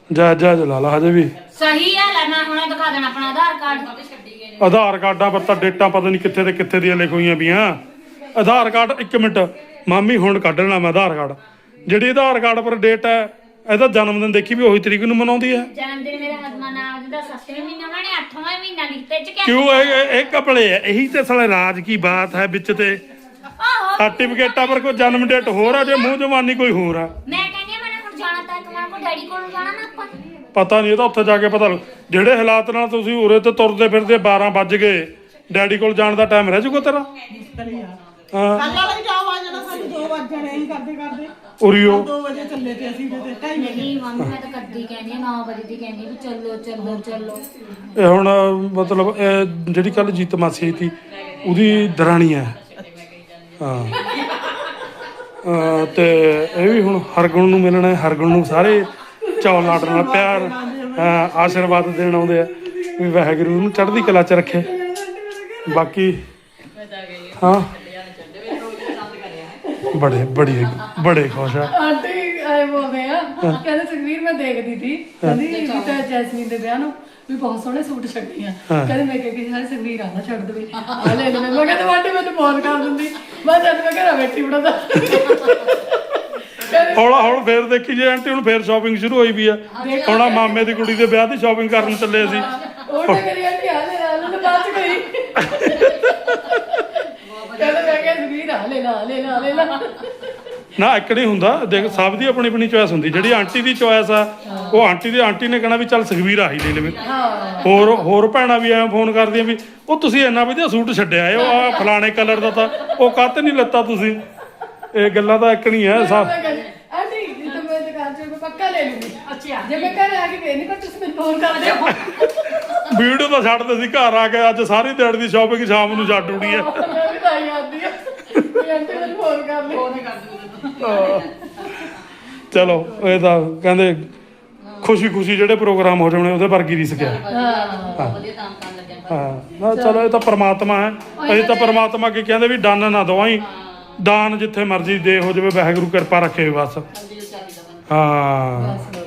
ਜਾ ਜਾ ਜਲਾ ਲਾ ਹਜੇ ਵੀ। ਸਹੀ ਹੈ ਲੈ ਮੈਂ ਹੁਣੇ ਦਿਖਾ ਦੇਣਾ ਆਪਣਾ ਆਧਾਰ ਕਾਰਡ। ਆਧਾਰ ਕਾਰਡਾਂ ਪਰ ਤਾਂ ਡੇਟਾਂ ਪਤਾ ਨਹੀਂ ਕਿੱਥੇ ਤੇ ਕਿੱਥੇ ਦੀਆਂ ਲਿਖੋਈਆਂ ਪਈਆਂ। ਆਧਾਰ ਕਾਰਡ ਇੱਕ ਮਿੰਟ। ਮਾਮੀ ਹੁਣ ਕੱਢਣਾ ਮੈਂ ਆਧਾਰ ਕਾਰਡ। ਜਿਹੜੀ ਆਧਾਰ ਕਾਰਡ ਪਰ ਡੇਟ ਹੈ ਇਹਦਾ ਜਨਮ ਦਿਨ ਦੇਖੀ ਵੀ ਉਹੀ ਤਰੀਕ ਨੂੰ ਮਨਾਉਂਦੀ ਹੈ। ਜਨਮ ਦਿਨ ਮੇਰਾ ਹਸਬੰਦ ਨਾਮ ਦਾ 7ਵੇਂ ਮਹੀਨੇ ਉਹਨਾਂ ਨੇ 8ਵਾਂ ਮਹੀਨਾ ਲਿਖਤੇ ਚ ਕਿਹਾ ਕਿਉਂ? ਇਹ ਇਹ- ਇਹ ਕਪੜੇ ਹੈ ਇਹੀ ਤੇ ਸਾਲੇ ਰਾਜ ਕੀ ਬਾਤ ਹੈ ਵਿੱਚ ਤੇ। ਆਹੋ। ਸਰਟੀਫਿਕੇਟਾਂ ਪਰ ਕੋਈ ਜਨਮ ਡੇਟ ਹੋਰ ਆ ਜੇ ਮੂੰਹ ਜਵਾਨੀ ਕੋਈ ਹੋਰ ਆ। ਮੈਂ ਕਹਿੰਦੀ ਹਾਂ ਮੈਨੇ ਹੁਣ ਜਾਣਾ ਤਾਂ ਕਮਾਂ ਕੋ ਡੈਡੀ ਕੋਲ ਜਾਣਾ ਨਾ ਆਪਾਂ। ਪਤਾ ਨਹੀਂ ਇਹ ਤਾਂ ਉੱਥੇ ਜਾ ਕੇ ਪਤਾ ਜਿਹੜੇ ਹਾਲਾਤ ਨਾਲ ਤੁਸੀਂ ਉਰੇ ਤੇ ਤੁਰਦੇ ਫਿਰਦੇ 12 ਵੱਜ ਗਏ ਡੈਡੀ ਕੋਲ ਜਾਣ ਦਾ ਟਾਈਮ ਰਹਿ ਜੂਗਾ ਤੇਰਾ? ਹਾਂ। ਕੱਲ ਵਾਲਾ ਵੀ ਜਾਓ ਆ ਜਾਣਾ ਸਾਨੂੰ 2 ਵਜ ਜਾਣੇ ਅਸੀਂ ਕਰਦੇ ਕਰਦੇ। ਉਰੀਓ। 2 ਵਜੇ ਚੱਲੇ ਤੇ ਅਸੀਂ ਤੇ 2:30 ਵਜੇ। ਨਹੀਂ ਮੰਮੀ ਮੈਂ ਤਾਂ ਕੱਦੀ ਕਹਿੰਦੀ ਹਾਂ 9 ਵਜੇ ਦੀ ਕਹਿੰਦੀ ਵੀ ਚੱਲੋ ਚੱਲੋ ਚੱਲੋ। ਇਹ ਹੁਣ ਮਤਲਬ ਇਹ ਜਿਹੜੀ ਕੱਲ ਜੀਤ ਮਾਸੀ ਸੀ ਉਹਦੀ ਦਰਾਣੀ ਹੈ ਤੇ ਇਹ ਵੀ ਹੁਣ ਹਰਗੁਣ ਨੂੰ ਮਿਲਣਾ ਹੈ ਹਰਗੁਣ ਨੂੰ ਸਾਰੇ ਚੌਲ ਲਾਟ ਨਾਲ ਪਿਆਰ ਆਸ਼ੀਰਵਾਦ ਦੇਣ ਆਉਂਦੇ ਆ। ਵੀ ਵਾਹਿਗੁਰੂ ਨੂੰ ਚੜ੍ਹਦੀ ਕਲਾ ਚ ਰੱਖੇ। ਬਾਕੀ ਹਾਂ। ਬੜੇ ਬੜੀ ਬੜੇ ਖੁਸ਼ ਆ। ਆਂਟੀ ਆਏ ਬੋਲਦੇ ਆ। ਕਹਿੰਦੇ ਸੁਖਵੀਰ ਮੈਂ ਦੇਖਦੀ ਸੀ। ਕਹਿੰਦੀ ਵੀ ਤਾਂ ਜੈਸਮੀਨ ਦੇ ਵਿਆਹ ਨੂੰ ਵੀ ਬਹੁਤ ਸੋਹਣੇ ਸੂਟ ਛੱਡੀਆਂ। ਕਹਿੰਦੇ ਮੈਂ ਕਿਹਾ ਕਿ ਸਾਰੇ ਸੁਖਵੀਰ ਆਣਾ ਛੱਡ ਦੇਵੇ। ਆ ਲੈ ਲੈ ਮੈਂ ਕਹਿੰਦਾ ਆਂਟੀ ਮੈਨੂੰ ਫੋਨ ਕਰ ਦਿੰਦੀ। ਮੈਂ ਜਦ ਮੈਂ ਘਰਾਂ ਬੈਠੀ ਬਣਾਦਾ ਹੌਲਾ ਹੌਲ ਫੇਰ ਦੇਖੀ ਜੇ ਆਂਟੀ ਹੁਣ ਫੇਰ ਸ਼ਾਪਿੰਗ ਸ਼ੁਰੂ ਹੋਈ ਵੀ ਆ। ਹੁਣ ਆਹ ਮਾਮੇ ਦੀ ਕੁੜੀ ਦੇ ਵਿਆਹ ਦੀ ਸ਼ਾਪਿੰਗ ਕਰਨ ਚੱਲੇ ਅਸੀਂ ਉਹ ਤਾਂ ਕਰੀ ਆਂਟੀ ਆ ਲੈ ਲੈ ਲੈ ਬਾਅਦ ਚ ਗਈ ਕਹਿੰਦਾ ਮੈਂ ਕਿਹਾ ਸੁਖਵੀਰ ਆ ਲੈ ਲਾ ਲੈ ਲਾ ਲੈ ਲਾ। ਨਾ ਇੱਕ ਨਹੀਂ ਹੁੰਦਾ। ਦੇਖ ਸਭ ਦੀ ਆਪਣੀ ਆਪਣੀ ਚੋਇਸ ਹੁੰਦੀ। ਜਿਹੜੀ ਆਂਟੀ ਦੀ ਚੋਇਸ ਆ ਉਹ ਆਂਟੀ ਦੀ ਆਂਟੀ ਨੇ ਕਹਿਣਾ ਵੀ ਚੱਲ ਸੁਖਵੀਰ ਆਹੀ ਲੈ ਲਵੇ। ਹੋਰ ਹੋਰ ਭੈਣਾਂ ਵੀ ਐਂ ਫੋਨ ਕਰਦੀਆਂ ਵੀ ਉਹ ਤੁਸੀਂ ਇੰਨਾ ਵਧੀਆ ਸੂਟ ਛੱਡਿਆ ਏ ਉਹ ਆ ਫਲਾਣੇ ਕਲਰ ਦਾ ਤਾਂ ਉਹ ਕਾਹਤੇ ਨਹੀਂ ਲੱਤਾ ਤੁਸੀਂ? ਇਹ ਗੱਲਾਂ ਤਾਂ ਇੱਕ ਨਹੀਂ ਹੈ ਸਭ ਮੈਂ ਕਹਿੰਦੀ, ਆਂਟੀ ਜੇ ਤਾਂ ਮੈਂ ਦੁਕਾਨ ਚ ਮੈਂ ਪੱਕਾ ਲੈ ਲੂੰਗੀ ਅੱਛਾ ਜੇ ਮੈਂ ਘਰ ਆ ਕੇ ਫੇਰ ਨਹੀਂ ਪਰ ਤੁਸੀਂ ਮੈਨੂੰ ਫੋਨ ਕਰ ਦਿਓ ਵੀਡੀਓ ਤਾਂ ਛੱਡਦੇ ਸੀ ਘਰ ਆ ਕੇ ਅੱਜ ਸਾਰੀ ਦਿਹਾੜੀ ਦੀ ਸ਼ਾਪਿੰਗ ਸ਼ਾਮ ਨੂੰ ਛੱਡ ਉੜੀ ਹੈ। ਮੈਂ ਵੀ ਤਾਂ ਆਈ ਆਂਦੀ ਆ ਵੀ ਆਂਟੀ ਮੈਨੂੰ ਫੋਨ ਕਰ ਲੈ। ਚਲੋ ਇਹ ਤਾਂ ਕਹਿੰਦੇ ਖੁਸ਼ੀ ਖੁਸ਼ੀ ਜਿਹੜੇ ਪ੍ਰੋਗਰਾਮ ਹੋ ਜਾਣੇ ਉਹਦੇ ਵਰਗੀ ਰੀਸ ਗਿਆ ਹਾਂ ਵਧੀਆ ਕੰਮ ਕਰਨ ਲੱਗਿਆ ਹਾਂ। ਨਾ ਚਲੋ ਇਹ ਤਾਂ ਪ੍ਰਮਾਤਮਾ ਹੈ। ਅਸੀਂ ਤਾਂ ਪ੍ਰਮਾਤਮਾ ਕੀ ਕਹਿੰਦੇ ਵੀ ਦਾਨ ਨਾ ਦਵਾਈ। ਦਾਨ ਜਿੱਥੇ ਮਰਜ਼ੀ ਦੇ ਹੋ ਜਾਵੇ ਵਾਹਿਗੁਰੂ ਕਿਰਪਾ ਰੱਖੇ ਬਸ। ਜੀ ਚਾਬੀ ਦਾ ਬੰਦਾ। ਹਾਂ। ਬਸ।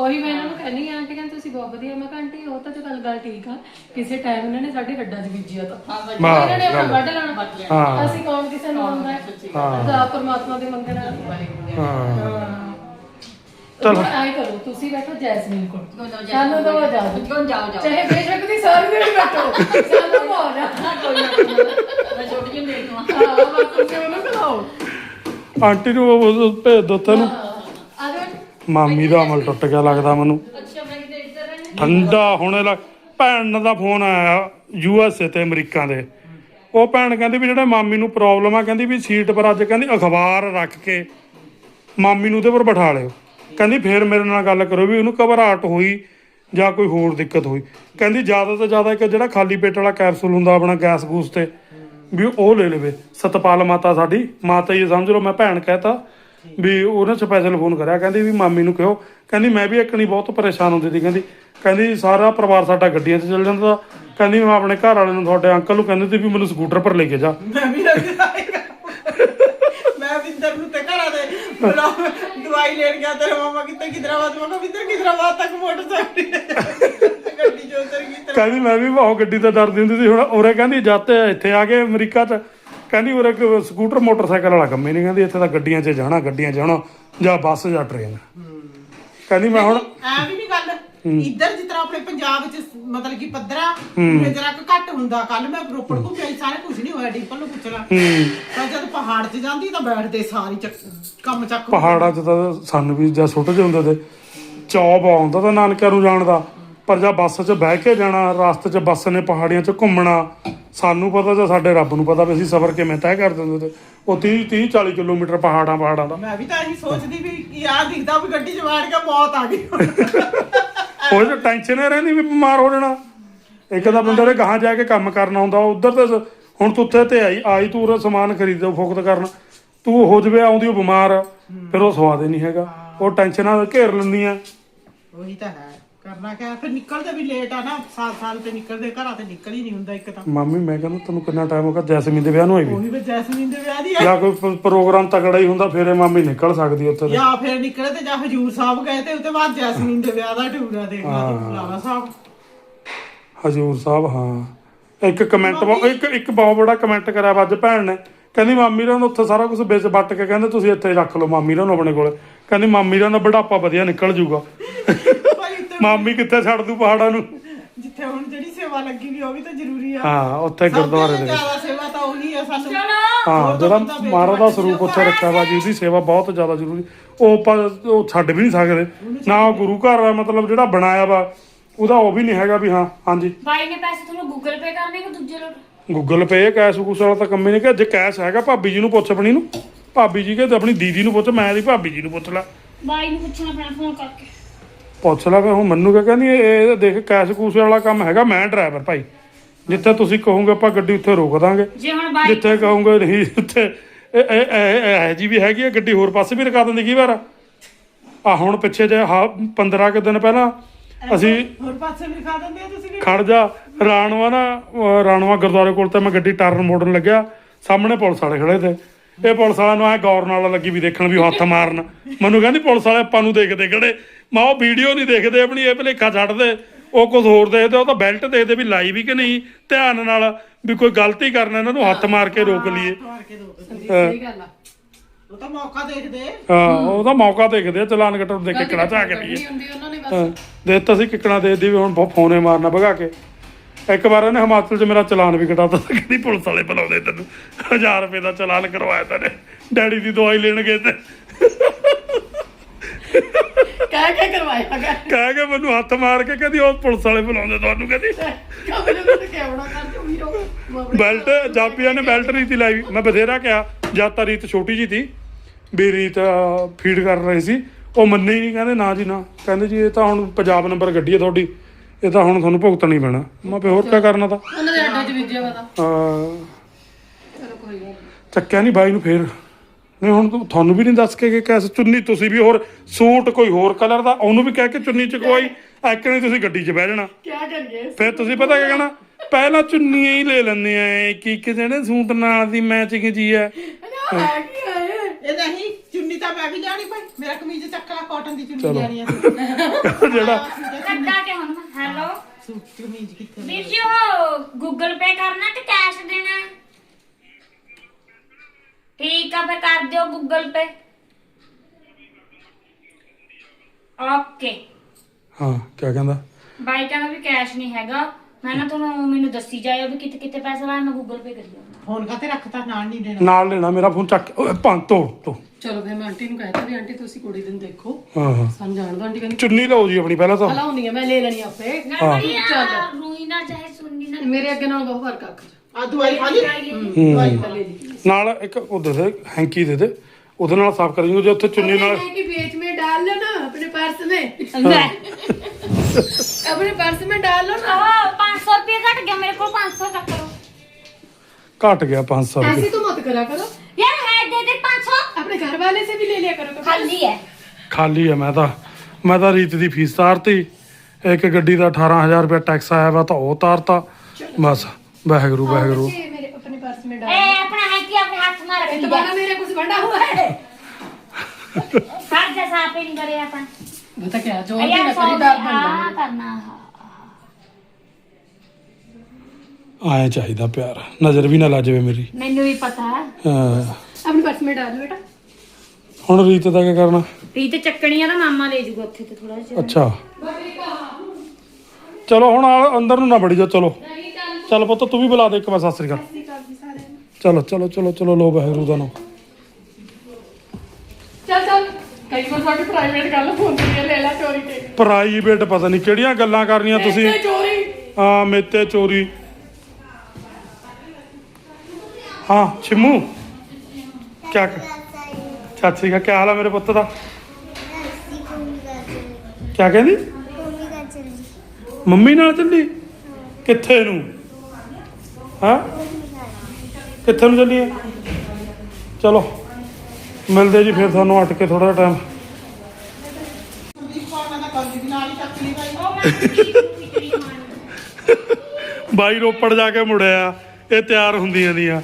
ਉਹੀ ਮੈਂ ਇਹਨਾਂ ਨੂੰ ਕਹਿੰਦੀ ਆ ਕਿ ਕਹਿੰਦੇ ਤੁਸੀਂ ਬਹੁਤ ਵਧੀਆ ਮੈਂ ਕਿਹਾ ਆਂਟੀ ਉਹ ਤਾਂ ਚੱਲ ਗੱਲ ਠੀਕ ਆ। ਕਿਸੇ ਟਾਈਮ ਇਹਨਾਂ ਨੇ ਸਾਡੇ ਹੱਡਾਂ 'ਚ ਬੀਜਿਆ ਤਾਂ। ਹਾਂ ਬਸ ਵਾਹ, ਇਹਨਾਂ ਨੇ ਆਪਣਾ ਵੱਢ ਲੈਣਾ। ਹਾਂ। ਅਸੀਂ ਕੌਣ ਕਿਸੇ ਨੂੰ ਮੰਗਦਾ ਹੈ? ਤਾਂ ਪਰਮਾਤਮਾ ਦੇ ਮੰਗਣਾ ਹਾਂ। ਚਲੋ। ਆਏ ਕਰੋ ਤੁਸੀਂ ਬੈਠੋ ਜੈਸਮੀਨ ਕੋਲ। ਕਿਉਂ ਜਾਓ। ਸਾਨੂੰ ਦੋ ਜਾਓ। ਕਿਉਂ ਜਾਓ ਜਾਓ। ਚਾਹੇ ਬੇਸ਼ੱਕ ਦੀ ਸਾਰੀ ਦਿਨ ਬੈਠੋ। ਸਾਨੂੰ ਹੋ ਜਾ ਨਾ ਕੋਈ ਨਾ ਕੋਈ ਨਾ। ਮੈਂ ਛੋਟੀ ਜਿਹੀ ਦੇਖ ਲਵਾਂ ਹਾਂ ਬਸ ਤੁਸੀਂ ਉਹਨੂੰ ਖਿਲਾਓ ਆਂਟੀ ਨੂੰ ਉਹ- ਭੇਜ ਦੋ ਤੈਨੂੰ ਆ ਜਾਓ ਮਾਮੀ ਦਾ ਅਮਲ ਟੁੱਟ ਗਿਆ ਲੱਗਦਾ ਮੈਨੂੰ। ਅੱਛਾ ਮੈਂ ਕਿਤੇ ਇੱਧਰ ਰਹਿਣਾ ਠੰਡਾ ਹੋਣੇ ਲੱਗ ਭੈਣ ਦਾ ਫੋਨ ਆਇਆ ਯੂ ਐਸ ਏ ਤੇ ਅਮਰੀਕਾ ਦੇ। ਉਹ ਭੈਣ ਕਹਿੰਦੀ ਵੀ ਜਿਹੜੇ ਮਾਮੀ ਨੂੰ ਪ੍ਰੋਬਲਮ ਆ ਕਹਿੰਦੀ ਵੀ ਸੀਟ ਪਰ ਅੱਜ ਕਹਿੰਦੀ ਅਖਬਾਰ ਰੱਖ ਕੇ ਮਾਮੀ ਨੂੰ ਉਹਦੇ ਪਰ ਬਿਠਾ ਲਿਓ। ਕਹਿੰਦੀ ਫੇਰ ਮੇਰੇ ਨਾਲ ਗੱਲ ਕਰੋ ਵੀ ਉਹਨੂੰ ਘਬਰਾਹਟ ਹੋਈ ਜਾਂ ਕੋਈ ਹੋਰ ਦਿੱਕਤ ਹੋਈ। ਕਹਿੰਦੀ ਜ਼ਿਆਦਾ ਤੋਂ ਜ਼ਿਆਦਾ ਇੱਕ ਜਿਹੜਾ ਖਾਲੀ ਪੇਟ ਵਾਲਾ ਕੈਪਸੂਲ ਹੁੰਦਾ ਆਪਣਾ ਗੈਸ ਗੂਸ ਤੇ ਵੀ ਉਹ ਲੈ ਲਵੇ। ਸਤਪਾਲ ਮਾਤਾ ਸਾਡੀ ਮਾਤਾ ਜੀ ਸਮਝ ਲਓ ਮੈਂ ਭੈਣ ਕਹਿਤਾ। ਵੀ ਉਹਨੇ ਸਪੈਸ਼ਲ ਫੋਨ ਕਰਿਆ ਕਹਿੰਦੀ ਵੀ ਮਾਮੀ ਨੂੰ ਕਿਹੋ। ਕਹਿੰਦੀ ਮੈਂ ਵੀ ਇੱਕ ਨਹੀਂ ਬਹੁਤ ਪਰੇਸ਼ਾਨ ਹੁੰਦੀ ਸੀ ਕਹਿੰਦੀ। ਕਹਿੰਦੀ ਸਾਰਾ ਪਰਿਵਾਰ ਸਾਡਾ ਗੱਡੀਆਂ 'ਚ ਚੱਲ ਜਾਂਦਾ। ਕਹਿੰਦੀ ਮੈਂ ਆਪਣੇ ਘਰ ਵਾਲੇ ਨੂੰ ਤੁਹਾਡੇ ਅੰਕਲ ਨੂੰ ਕਹਿੰਦੀ ਸੀ ਵੀ ਮੈਨੂੰ ਸਕੂਟਰ ਪਰ ਲੈ ਕੇ ਜਾ। ਮੈਂ ਵੀ ਮੈਂ ਵਿੰਦਰ ਨੂੰ ਤੇ ਘਰਾਂ ਦੇ ਦਵਾਈ ਲੈਣ ਗਿਆ ਤੇਰੇ ਮਾਮਾ ਕਿੱਥੇ ਕਿਦਰਾਬਾਦ ਮੈਂ ਕਿਹਾ ਵਿੰਦਰ ਕਿਦਰਾਬਾਦ ਤੱਕ ਮੋਟਰਸਾਈਕਲ ਗੱਡੀ ਜੋ ਉਤਰ ਗਈ ਕਹਿੰਦੀ ਮੈਂ ਵੀ ਬਹੁਤ ਗੱਡੀ ਤੋਂ ਡਰਦੀ ਹੁੰਦੀ ਸੀ। ਹੁਣ ਉਰੇ ਕਹਿੰਦੀ ਜਾਤੇ ਇੱਥੇ ਆ ਕੇ ਅਮਰੀਕਾ 'ਚ ਕਹਿੰਦੀ ਉਰੇ ਕੋਈ ਸਕੂਟਰ ਮੋਟਰਸਾਈਕਲ ਵਾਲਾ ਕੰਮ ਹੀ ਨਹੀਂ ਕਹਿੰਦੀ ਇੱਥੇ ਤਾਂ ਗੱਡੀਆਂ 'ਚ ਜਾਣਾ ਗੱਡੀਆਂ 'ਚ ਜਾਣਾ ਜਾਂ ਬੱਸ ਜਾਂ ਟ੍ਰੇਨ। ਕਹਿੰਦੀ ਮੈਂ ਹੁਣ ਐ ਵੀ ਨਹੀਂ ਗੱਲ। ਇੱਧਰ ਜਿਸ ਤਰ੍ਹਾਂ ਆਪਣੇ ਪੰਜਾਬ ਵਿੱਚ ਮਤਲਬ ਕਿ ਪੱਧਰਾ ਜਰਾ ਕੁ ਘੱਟ ਹੁੰਦਾ ਕੱਲ ਮੈਂ ਰੋਪੜ ਘੁੰਮਿਆ ਸੀ, ਸਾਰੇ ਕੁਝ ਨਹੀਂ ਹੋਇਆ ਡਿੰਪਲ ਨੂੰ ਪੁੱਛ ਲਾ। ਤਾਂ ਜਦ ਪਹਾੜ 'ਚ ਜਾਂਦੀ ਤਾਂ ਬੈਠਦੇ ਸਾਰੀ ਚੱਕ ਕੰਮ ਚੱਕ ਪਹਾੜਾਂ 'ਚ ਤਾਂ ਸਾਨੂੰ ਵੀ ਜਾਂ ਤੇ ਚੌਬ ਆਉਂਦਾ ਤਾਂ ਨਾਨਕਿਆਂ ਨੂੰ ਜਾਣ ਦਾ। ਪਰ ਜਾਂ ਬੱਸ 'ਚ ਬਹਿ ਕੇ ਜਾਣਾ ਰਸਤੇ 'ਚ ਬੱਸ ਨੇ ਪਹਾੜੀਆਂ 'ਚ ਘੁੰਮਣਾ ਸਾਨੂੰ ਪਤਾ ਜਾਂ ਸਾਡੇ ਰੱਬ ਨੂੰ ਪਤਾ ਵੀ ਅਸੀਂ ਸਫ਼ਰ ਕਿਵੇਂ ਤੈਅ ਕਰ ਦਿੰਦੇ ਤੇ ਉਹ 30 30 40 ਕਿਲੋਮੀਟਰ ਪਹਾੜਾਂ ਪਹਾੜਾਂ ਦਾ। ਮੈਂ ਵੀ ਤਾਂ ਇਹੀ ਸੋਚਦੀ ਵੀ ਯਾਰ ਦਿਖਦਾ ਵੀ ਗੱਡੀ 'ਚ ਬੈਠ ਕੇ ਮੌਤ ਆ ਗਈ ਉਹ ਜੋ ਟੈਨਸ਼ਨ ਹੀ ਰਹਿੰਦੀ ਵੀ ਬਿਮਾਰ ਹੋ ਜਾਣਾ। ਇੱਕ ਤਾਂ ਬੰਦੇ ਨੇ ਗਾਹਾਂ ਜਾ ਕੇ ਕੰਮ ਕਰਨਾ ਹੁੰਦਾ ਉਧਰ ਤੇ ਹੁਣ ਤੂੰ ਉੱਥੇ ਤੇ ਆਈ ਆਈ ਤੂੰ ਉਰੇ ਸਮਾਨ ਖਰੀਦੋ ਫੋਕਤ ਕਰਨ। ਤੂੰ ਹੋ ਜਵੇ ਆਉਂਦੀ ਉਹ ਬਿਮਾਰ ਫਿਰ ਉਹ ਸਵਾਦ ਹੀ ਨਹੀਂ ਹੈਗਾ। ਉਹ ਟੈਨਸ਼ਨਾਂ ਘੇਰ ਲੈਂਦੀਆਂ ਉਹੀ ਤਾਂ ਹੈ। ਕਰਨਾ ਕਿਆ? ਫਿਰ ਨਿਕਲਦੇ ਵੀ ਲੇਟ ਆ ਨਾ ਸਾਲ ਸਾਲ ਤੇ ਨਿਕਲਦੇ ਘਰਾਂ ਤੇ ਨਿਕਲ ਹੀ ਨਹੀਂ ਹੁੰਦਾ ਇੱਕ ਤਾਂ। ਮਾਮੀ ਮੈਂ ਕਹਿੰਦਾ ਤੈਨੂੰ ਕਿੰਨਾ ਟਾਈਮ ਹੋ ਗਿਆ ਜੈਸਮੀਨ ਦੇ ਵਿਆਹ ਨੂੰ ਆਈ ਵੀ। ਉਹੀ ਵੀ ਜੈਸਮੀਨ ਦੇ ਵਿਆਹ ਦੀ ਹੈ ਜਾਂ ਕੋਈ ਪ- ਪ੍ਰੋਗਰਾਮ ਤਕੜਾ ਹੀ ਹੁੰਦਾ ਫਿਰ ਮਾਮੀ ਨਿਕਲ ਸਕਦੀ ਉੱਥੇ ਤੇ। ਜਾਂ ਫਿਰ ਨਿਕਲੇ ਤੇ ਜਾਂ ਹਜੂਰ ਸਾਹਿਬ ਗਏ ਤੇ ਉਹਦੇ ਬਾਅਦ ਜੈਸਮੀਨ ਦੇ ਵਿਆਹ ਦਾ ਟੂਰ ਆ ਦੇਖ ਲਾ ਤੂੰ ਲਾਵਾ ਸਾਹਿਬ। ਹਜੂਰ ਸਾਹਿਬ ਹਾਂ। ਇੱਕ ਕਮੈਂਟ ਇੱਕ ਇੱਕ ਬਹੁਤ ਬੜਾ ਕਮੈਂਟ ਕਰਿਆ ਵਾ ਅੱਜ ਭੈਣ ਨੇ। ਕਹਿੰਦੀ ਮਾਮੀ ਰਾਂ ਉੱਥੇ ਸਾਰਾ ਕੁਝ ਵਿੱਚ ਵੱਟ ਕੇ ਕਹਿੰਦੇ ਤੁਸੀਂ ਇੱਥੇ ਰੱਖ ਲਓ ਮਾਮੀ ਰਾਂ ਨੂੰ ਆਪਣੇ ਕੋਲ। ਕਹਿੰਦੀ ਮਾਮੀ ਰਾਂ ਦਾ ਬੁਢਾਪਾ ਵਧੀਆ ਨਿਕਲ ਜੂਗਾ। ਮਾਮੀ ਕਿੱਥੇ ਛੱਡ ਦੂ ਪਹਾੜਾਂ ਨੂੰ? ਜਿੱਥੇ ਹੁਣ ਜਿਹੜੀ ਸੇਵਾ ਲੱਗੀ ਵੀ ਉਹ ਵੀ ਤਾਂ ਜ਼ਰੂਰੀ ਆ। ਹਾਂ ਉੱਥੇ ਗੁਰਦੁਆਰੇ ਦੇ ਵਿੱਚ। ਜ਼ਿਆਦਾ ਸੇਵਾ ਤਾਂ ਉਹੀ ਆ ਸਾਨੂੰ। ਹਾਂ ਜਿਹੜਾ ਮਹਾਰਾਜ ਦਾ ਸਰੂਪ ਉੱਥੇ ਰੱਖਿਆ ਵਾ ਜੀ ਉਹਦੀ ਸੇਵਾ ਬਹੁਤ ਜ਼ਿਆਦਾ ਜ਼ਰੂਰੀ। ਉਹ ਆਪਾਂ ਉਹ ਛੱਡ ਵੀ ਨਹੀਂ ਸਕਦੇ। ਨਾ ਉਹ ਗੁਰੂ ਘਰ ਆ ਮਤਲਬ ਜਿਹੜਾ ਬਣਾਇਆ ਵਾ ਉਹਦਾ ਉਹ ਵੀ ਨਹੀਂ ਹੈਗਾ ਵੀ ਹਾਂ ਹਾਂਜੀ। ਬਾਈ ਨੇ ਪੈਸੇ ਤੁਹਾਨੂੰ ਗੂਗਲ ਪੇ ਕਰਨੇ ਕਿ ਦੂਜੇ ਲੋਟ? ਗੂਗਲ ਪੇ ਕੈਸ਼ ਕੂਸ ਵਾਲਾ ਤਾਂ ਕੰਮ ਹੀ ਨਹੀਂ ਕਿ ਜੇ ਕੈਸ਼ ਹੈਗਾ ਭਾਬੀ ਜੀ ਨੂੰ ਪੁੱਛ ਆਪਣੀ ਨੂੰ। ਭਾਬੀ ਜੀ ਕੇ ਆਪਣੀ ਦੀਦੀ ਨੂੰ ਪੁੱਛ ਮੈਂ ਦੀ ਭਾਬੀ ਜੀ ਨੂੰ ਪੁੱਛ ਲੈ। ਬਾਈ ਨੂੰ ਪੁੱਛਣਾ ਪੈਣਾ ਫੋਨ ਕਰਕੇ। ਪੁੱਛ ਲੈ ਫਿਰ ਹੁਣ ਮੰਨੂ ਕਿਆ ਕਹਿੰਦੀ ਇਹ ਦੇਖ ਕੈਸ਼ ਕੂਸ ਵਾਲਾ ਕੰਮ ਹੈਗਾ ਮੈਂ ਡਰਾਈਵਰ ਭਾਈ। ਜਿੱਥੇ ਤੁਸੀਂ ਕਹੋਗੇ ਆਪਾਂ ਗੱਡੀ ਉੱਥੇ ਰੋਕ ਦਾਂਗੇ। ਜੇ ਹੁਣ ਬਾਈ ਜਿੱਥੇ ਕਹੋਗੇ ਨਹੀਂ ਉੱਥੇ ਇਹ ਇਹ ਜੀ ਵੀ ਹੈਗੀ ਆ ਗੱਡੀ ਹੋਰ ਪਾਸੇ ਵੀ ਰਕਾ ਦਿੰਦੀ ਕਈ ਵਾਰ। ਆ ਹੁਣ ਪਿੱਛੇ ਜੇ ਹਾਂ 15 ਕੁ ਦਿਨ ਪਹਿਲਾਂ ਅਸੀਂ ਹੋਰ ਪਾਸੇ ਵੀ ਖਾ ਦਿੰਦੇ ਆ ਤੁਸੀਂ ਖੜ ਜਾ ਰਾਣਵਾ ਨਾ ਰਾਣਵਾ ਗੁਰਦੁਆਰੇ ਕੋਲ ਤੇ ਮੈਂ ਗੱਡੀ ਟਰਨ ਮੋੜਨ ਲੱਗਿਆ ਸਾਹਮਣੇ ਪੁਲਿਸ ਵਾਲੇ ਖੜੇ ਤੇ। ਇਹ ਪੁਲਿਸ ਵਾਲਿਆਂ ਨੂੰ ਐ ਗੌਰ ਨਾਲ ਲੱਗੀ ਵੀ ਦੇਖਣ ਵੀ ਹੱਥ ਮਾਰਨ। ਮੈਨੂੰ ਕਹਿੰਦੀ ਪੁਲਿਸ ਵਾਲੇ ਆਪਾਂ ਨੂੰ ਦੇਖਦੇ ਖੜੇ ਮੈਂ ਉਹ ਵੀਡੀਓ ਨਹੀਂ ਦੇਖਦੇ ਆਪਣੀ ਇਹ ਭਲੇਖਾ ਛੱਡਦੇ ਉਹ ਕੁਝ ਹੋਰ ਦੇਖਦੇ ਉਹ ਤਾਂ ਬੈਲਟ ਦੇਖਦੇ ਵੀ ਲਾਈ ਵੀ ਕਿ ਨਹੀਂ? ਧਿਆਨ ਨਾਲ ਵੀ ਕੋਈ ਗਲਤੀ ਕਰਨਾ ਇਹਨਾਂ ਨੂੰ ਹੱਥ ਮਾਰ ਕੇ ਰੋਕ ਲਈਏ। ਮਾਰ ਕੇ ਦੋ ਸਹੀ ਗੱਲ ਆ। ਉਹ ਤਾਂ ਮੌਕਾ ਦੇਖਦੇ। ਹਾਂ ਉਹਦਾ ਮੌਕਾ ਦੇਖਦੇ ਆ ਚਲਾਨ ਕੱਟਣ ਦੇ ਕਿੱਕਣਾ ਝਾ ਕੇ ਲਈਏ। ਹੁੰਦੀ ਉਹਨਾਂ ਨੇ ਬਸ ਹਾਂ, ਦੇ ਦਿੱਤਾ ਸੀ ਕਿੱਕਣਾ ਦੇ ਦੀ ਵੀ ਹੁਣ ਬਹੁਤ ਫੋਨੇ ਮਾਰਨਾ ਭਗਾ ਕੇ। ਇੱਕ ਵਾਰ ਇਹਨੇ ਹਿਮਾਚਲ 'ਚ ਮੇਰਾ ਚਲਾਨ ਵੀ ਕਟਾਤਾ ਸੀ ਕਹਿੰਦੀ ਪੁਲਿਸ ਵਾਲੇ ਬੁਲਾਉਂਦੇ ਤੈਨੂੰ। 1000 ਰੁਪਏ ਦਾ ਚਲਾਨ ਕਰਵਾਇਆ ਤੈਨੇ ਡੈਡੀ ਦੀ ਦਵਾਈ ਲੈਣ ਗਏ ਤੇ। ਕਹਿ ਕੇ ਕਰਵਾਇਆ ਗਿਆ ਕਹਿ ਕੇ ਮੈਨੂੰ ਹੱਥ ਮਾਰ ਕੇ ਕਹਿੰਦੀ ਉਹ ਪੁਲਿਸ ਵਾਲੇ ਬੁਲਾਉਂਦੇ ਤੁਹਾਨੂੰ ਕਹਿੰਦੀ। ਕਮਰੇ ਵਿੱਚ ਕਿਉਂ ਕਰ ਜੋ ਵੀਰੋ ਬੈਲਟ ਜਾਪੀਆਂ ਨੇ ਬੈਲਟ ਨਹੀਂ ਤੀ ਲਾਈ। ਮੈਂ ਬਥੇਰਾ ਕਿਹਾ ਜਦ ਤਾਂ ਰੀਤ ਛੋਟੀ ਜੀ ਤੀ ਵੀ ਰੀਤ ਫੀਡ ਕਰ ਰਹੀ ਸੀ। ਉਹ ਮੰਨੇ ਹੀ ਨਹੀਂ ਕਹਿੰਦੇ ਨਾ ਜੀ ਨਾ। ਕਹਿੰਦੇ ਜੀ ਇਹ ਤਾਂ ਹੁਣ ਪੰਜਾਬ ਨੰਬਰ ਗੱਡੀ ਹੈ ਤੁਹਾਡੀ। ਇਹ ਤਾਂ ਹੁਣ ਤੁਹਾਨੂੰ ਭੁਗਤਣਾ ਹੀ ਪੈਣਾ। ਮੈਂ ਕਿਹਾ ਹੋਰ ਕੀ ਕਰਨਾ ਤਾਂ? ਉਹਨਾਂ ਦੇ ਅੱਡੇ 'ਚ ਵਿਜਿਆ ਪਤਾ। ਹਾਂ। ਚਲੋ ਕੋਈ ਗੱਲ ਨੀ। ਚੱਕਿਆ ਨਹੀਂ ਬਾਈ ਨੂੰ ਫੇਰ। ਨਹੀਂ ਹੁਣ ਤੂੰ- ਤੁਹਾਨੂੰ ਵੀ ਨਹੀਂ ਦੱਸ ਕੇ ਕਿ ਕੈਸ ਚੁੰਨੀ ਤੁਸੀਂ ਵੀ ਹੋਰ ਸੂਟ ਕੋਈ ਹੋਰ ਕਲਰ ਦਾ ਉਹਨੂੰ ਵੀ ਕਹਿ ਕੇ ਚੁੰਨੀ ਚ ਕੋਈ ਐਕਣੇ ਤੁਸੀਂ ਗੱਡੀ 'ਚ ਬਹਿ ਜਾਣਾ? ਕੀ ਕਰੀਏ ਫਿਰ ਤੁਸੀਂ ਪਤਾ ਕੀ ਕਹਿਣਾ? ਪਹਿਲਾਂ ਚੁੰਨੀਆਂ ਹੀ ਲੈ ਲੈਂਦੇ ਆ ਇੱਕ ਇੱਕ ਜਿਹੜੇ ਸੂਟ ਨਾਲ ਦੀ ਮੈਚਿੰਗ ਜੀ ਹੈ ਉਹ ਹੈ ਕੀ ਹੈ ਇਹ? ਨਹੀਂ ਚੁੰਨੀ ਤਾਂ ਮੈਂ ਵੀ ਲਿਆਣੀ ਭਾਈ। ਮੇਰਾ ਕਮੀਜ਼ ਚੱਕਲਾ ਕਾਟਨ ਦੀ ਚੁੰਨੀ। ਲੈਣੀ ਆ ਜਿਹੜਾ ਕੱਟਾ ਕੇ ਹੁਣ ਹੈਲੋ ਸੂਟ ਕਮੀਜ਼ ਕਿੱਥੇ ਵੀਰ ਜੀ ਉਹ ਗੂਗਲ ਪੇ ਕਰਨਾ ਕਿ ਕੈਸ਼ ਦੇਣਾ? ਠੀਕ ਆ ਫੇ ਕਰ ਦਿਓ ਗੂਗਲ ਪੇ ਓਕੇ ਹਾਂ ਕੀ ਕਹਿੰਦਾ? ਬਾਈ ਕਹਿੰਦਾ ਵੀ ਕੈਸ਼ ਨਹੀਂ ਹੈਗਾ। ਮੈਂ ਨਾ ਤੁਹਾਨੂੰ ਮੈਨੂੰ ਦੱਸੀ ਜਾਇਓ ਵੀ ਕਿੱਥੇ ਕਿੱਥੇ ਪੈਸਾ ਲਾਇਆ ਮੈਂ ਗੂਗਲ ਪੇ ਕਰੀ ਜਾਵਾਂ ਫੋਨ ਕਾਤੇ ਰੱਖਤਾ? ਨਾਲ ਨਹੀਂ ਦੇਣਾ। ਨਾਲ ਲੈਣਾ ਮੇਰਾ ਫੋਨ ਚੱਕ ਓਏ ਪੰਜ ਤੋੜ ਤੋ ਚਲੋ ਫਿਰ ਮੈਂ ਆਂਟੀ ਨੂੰ ਕਹਿਤਾ ਵੀ ਆਂਟੀ ਤੁਸੀਂ ਕੁੜੀ ਦਿਨ ਦੇਖੋ। ਹਾਂ ਹਾਂ। ਸਾਨੂੰ ਜਾਣ ਦੋ ਆਂਟੀ ਕਹਿੰਦੀ ਚੁੰਨੀ ਲਓ ਜੀ ਆਪਣੀ ਪਹਿਲਾਂ ਤਾਂ। ਹਲਾਉਣੀ ਆ ਮੈਂ ਲੈ ਲੈਣੀ ਆਪੇ। ਨਾ ਬੜੀ ਰੂਈ ਨਾ ਚਾਹੇ ਸੁਣਨੀ ਨਾ ਮੇਰੇ ਅੱਗੇ ਨਾਲ ਬਹੁਤ ਫ਼ਰਕ ਆ ਆ ਦਵਾਈ ਖਾ ਲਈ? ਦਵਾਈ ਤਾਂ ਲੈ ਲਈ। ਨਾਲ ਇੱਕ ਉਹ ਦੇ ਦੇ ਹੈਂਕੀ ਦੇ ਦੇ ਉਹਦੇ ਨਾਲ ਸਾਫ਼ ਕਰ ਦਿਓ ਜੇ ਉੱਥੇ ਚੁੰਨੀ ਨਾਲ कि बीच में डाल लो ना अपने पर्स में ਲੈ अपने पर्स में डाल लो ना ਆਹ 500 ਰੁਪਏ ਘਟ ਗਿਆ ਮੇਰੇ ਕੋਲ 500 ਚੱਕ ਕਰੋ ਘਟ ਗਿਆ 500 ਰੁਪਏ ऐसे तो मत करा करो ਯਾਰ ਹੈ ਦੇ ਦੇ 500 अपने घर वाले से भी ले लिया करो कभी। ਖਾਲੀ ਹੈ ਖਾਲੀ ਹੈ ਮੈਂ ਤਾਂ ਮੈਂ ਤਾਂ ਰੀਤ ਦੀ ਫੀਸ ਤਾਰਤੀ ਇੱਕ ਗੱਡੀ ਦਾ 18000 ਰੁਪਏ ਟੈਕਸ ਆਇਆ ਵਾ ਤਾਂ ਉਹ ਤਾਰਤਾ ਬਸ ਵਾਹਿਗੁਰੂ ਵਾਹਿਗੁਰੂ अपने हाथ में रख ये तो दिया बड़ा मेरे कुछ बंधा हुआ है हाथ जैसा आप ही नहीं करे अपन बता क्या जो भी यार ना सौ करी दार बन हाँ जाए करना ਆਏ ਚਾਹੀਦਾ ਪਿਆਰ ਨਜ਼ਰ ਵੀ ਨਾ ਲੱਜ ਜਾਵੇ ਮੇਰੀ मैनू भी पता है ਹਾਂ। अपने पर्स में डाल बेटा ਹੁਣ ਰੀਤ ਦਾ ਕੀ ਕਰਨਾ ਰੀਤ ਚੱਕਣੀਆਂ ਦਾ ਮਾਮਾ ਲੈ ਜੂਗਾ ਉੱਥੇ ਤੇ ਥੋੜਾ ਜਿਹਾ ਅੱਛਾ ਚਲੋ ਹੁਣ ਆ- ਅੰਦਰ ਨੂੰ ਨਾ ਵੜੀ ਜਾ ਚਲੋ ਚੱਲ ਪੁੱਤ ਤੂੰ ਵੀ ਬੁਲਾ ਦੇ ਇੱਕ ਵਾਰ ਸਤਿ ਸ੍ਰੀ ਅਕਾਲ ਚਲੋ ਚਲੋ ਚਲੋ ਚਲੋ ਲੋ ਵਾਹਿਗੁਰੂ ਦਾ ਨਾਮ चल चल कई बार थोड़ी प्राइवेट गल फोन ते ले ला चोरी ते ਪ੍ਰਾਈਵੇਟ ਪਤਾ ਨਹੀਂ ਕਿਹੜੀਆਂ ਗੱਲਾਂ ਕਰਨੀਆਂ ਤੁਸੀਂ ते चोरी ਹਾਂ ਮੇਤੇ ਚੋਰੀ ਹਾਂ ਛਿਮੂ ਕਿਆ ਚਾਚੀ ਦਾ ਕੀ ਹਾਲ ਹੈ ਮੇਰੇ ਪੁੱਤ ਦਾ ਕਿਆ ਕਹਿੰਦੀ ਮੰਮੀ ਨਾਲ ਚੱਲੀ ਕਿੱਥੇ ਨੂੰ ਹਾਂ ਕਿੱਥੇ ਨੂੰ ਚੱਲੀ ਹੈ ਚਲੋ ਮਿਲਦੇ ਜੀ ਫਿਰ ਤੁਹਾਨੂੰ ਅਟ ਕੇ ਥੋੜਾ ਟਾਈਮ ਬਾਈ ਰੋਪੜ ਜਾ ਕੇ ਮੁੜਿਆ ਇਹ ਤਿਆਰ ਹੁੰਦੀਆਂ ਦੀਆਂ।